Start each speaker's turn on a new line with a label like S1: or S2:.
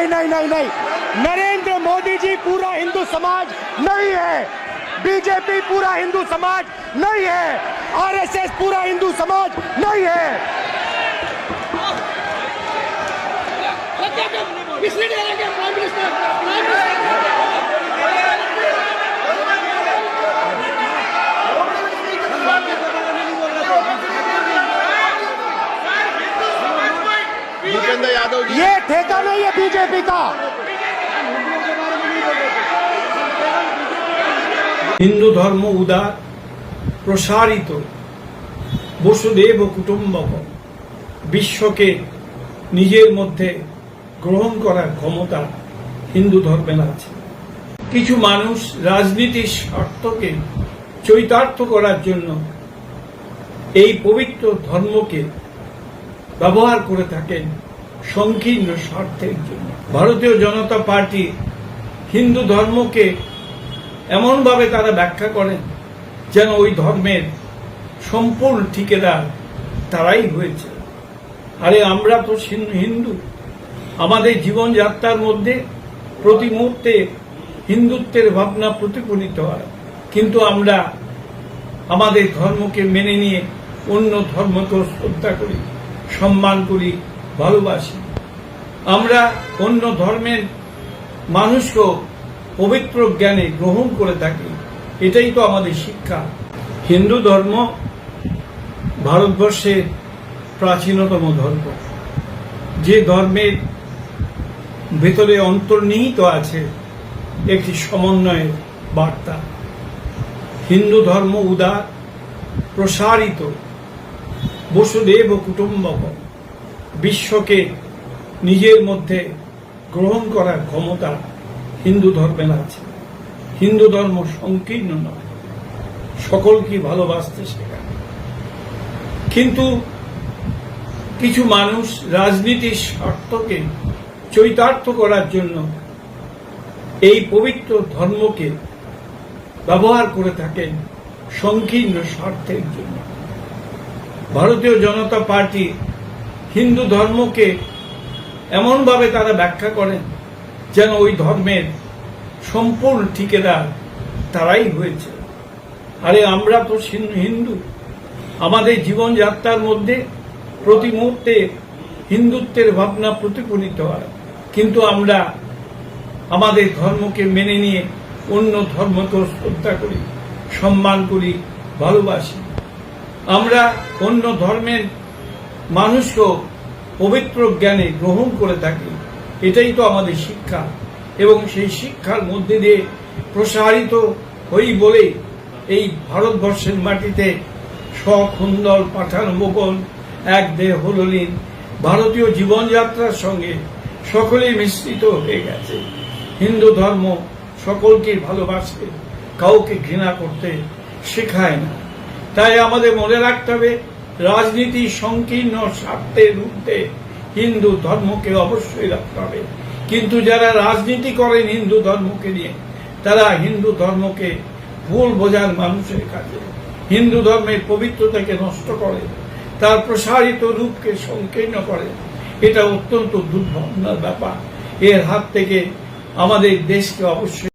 S1: नहीं नहीं नहीं नहीं। नरेंद्र मोदी जी पूरा हिंदू समाज नहीं है। बीजेपी पूरा हिंदू समाज नहीं है। आरएसएस पूरा हिंदू समाज नहीं है।
S2: भूपेंद्र यादव जी
S1: ये ठेका नहीं है बीजेपी का
S3: হিন্দু ধর্ম উদার প্রসারিত বসুদেব কুটুম্বক বিশ্বকে নিজের মধ্যে গ্রহণ করার ক্ষমতা হিন্দু ধর্মের আছে কিছু মানুষ রাজনীতির স্বার্থকে চৈতার্থ করার জন্য এই পবিত্র ধর্মকে ব্যবহার করে থাকেন সংকীর্ণ স্বার্থের জন্য। ভারতীয় জনতা পার্টি হিন্দু ধর্মকে এমনভাবে তারা ব্যাখ্যা করেন যেন ওই ধর্মের সম্পূর্ণ ঠিকেদার তারাই হয়েছে। আরে আমরা তো হিন্দু। আমাদের জীবনযাত্রার মধ্যে প্রতি মুহূর্তে হিন্দুত্বের ভাবনা প্রতিফলিত হয়। কিন্তু আমরা আমাদের ধর্মকে মেনে নিয়ে অন্য ধর্মকেও শ্রদ্ধা করি। সম্মান করি, ভালোবাসি। আমরা অন্য ধর্মের মানুষকেও পবিত্র জ্ঞানে গ্রহণ করে থাকি। এটাই তো আমাদের শিক্ষা। হিন্দু ধর্ম ভারতবর্ষের প্রাচীনতম ধর্ম। যে ধর্মের ভেতরে অন্তর্নিহিত আছে, একটি সমন্বয়ের বার্তা। হিন্দু ধর্ম উদার, প্রসারিত। বসুদেব কুটুম্বক, বিশ্বকে নিজের মধ্যে গ্রহণ করার ক্ষমতা হিন্দু ধর্মের আছে। হিন্দু ধর্ম সংকীর্ণ নয় সকলকে ভালোবাসতে শেখায়। কিন্তু কিছু মানুষ রাজনীতির স্বার্থকে চৈতার্থ করার জন্য এই পবিত্র ধর্মকে ব্যবহার করে থাকেন সংকীর্ণ স্বার্থের জন্য। ভারতীয় জনতা পার্টি হিন্দু ধর্মকে এমনভাবে তারা ব্যাখ্যা করেন যেন ওই ধর্মের সম্পূর্ণ ঠিকেদার তারাই হয়েছে। আরে আমরা তো হিন্দু। আমাদের জীবনযাত্রার মধ্যে প্রতি মুহূর্তে হিন্দুত্বের ভাবনা প্রতিফলিত হয়। কিন্তু আমরা আমাদের ধর্মকে মেনে নিয়ে অন্য ধর্মকে শ্রদ্ধা করি, সম্মান করি, ভালোবাসি। আমরা অন্য ধর্মের মানুষকেও পবিত্র জ্ঞানে গ্রহণ করে থাকি। এটাই তো আমাদের শিক্ষা। এবং সেই শিক্ষার মধ্যে দিয়ে প্রসারিত হই বলে এই ভারতবর্ষের মাটিতে সখুন্দর পাঠান মোগল এক দেহ হললীন। ভারতীয় জীবনযাত্রার সঙ্গে সকলেই মিশ্রিত হয়ে গেছে। হিন্দু ধর্ম সকলকে ভালোবাসে, কাউকে ঘৃণা করতে শেখায় না। তাই আমাদের মনে রাখতে হবে, রাজনীতি সংকীর্ণ স্বার্থের ঊর্ধ্বে হিন্দু ধর্মকে অবশ্যই রাখতে হবে। কিন্তু যারা রাজনীতি করেন হিন্দু ধর্মকে নিয়ে, তারা হিন্দু ধর্মকে ভুল বোঝার মানুষের কাছে, হিন্দু ধর্মের পবিত্রতাকে নষ্ট করে, তার প্রসারিত রূপকে সংকীর্ণ করে। এটা অত্যন্ত দুর্ভাবনার ব্যাপার। এর হাত থেকে আমাদের দেশকে অবশ্যই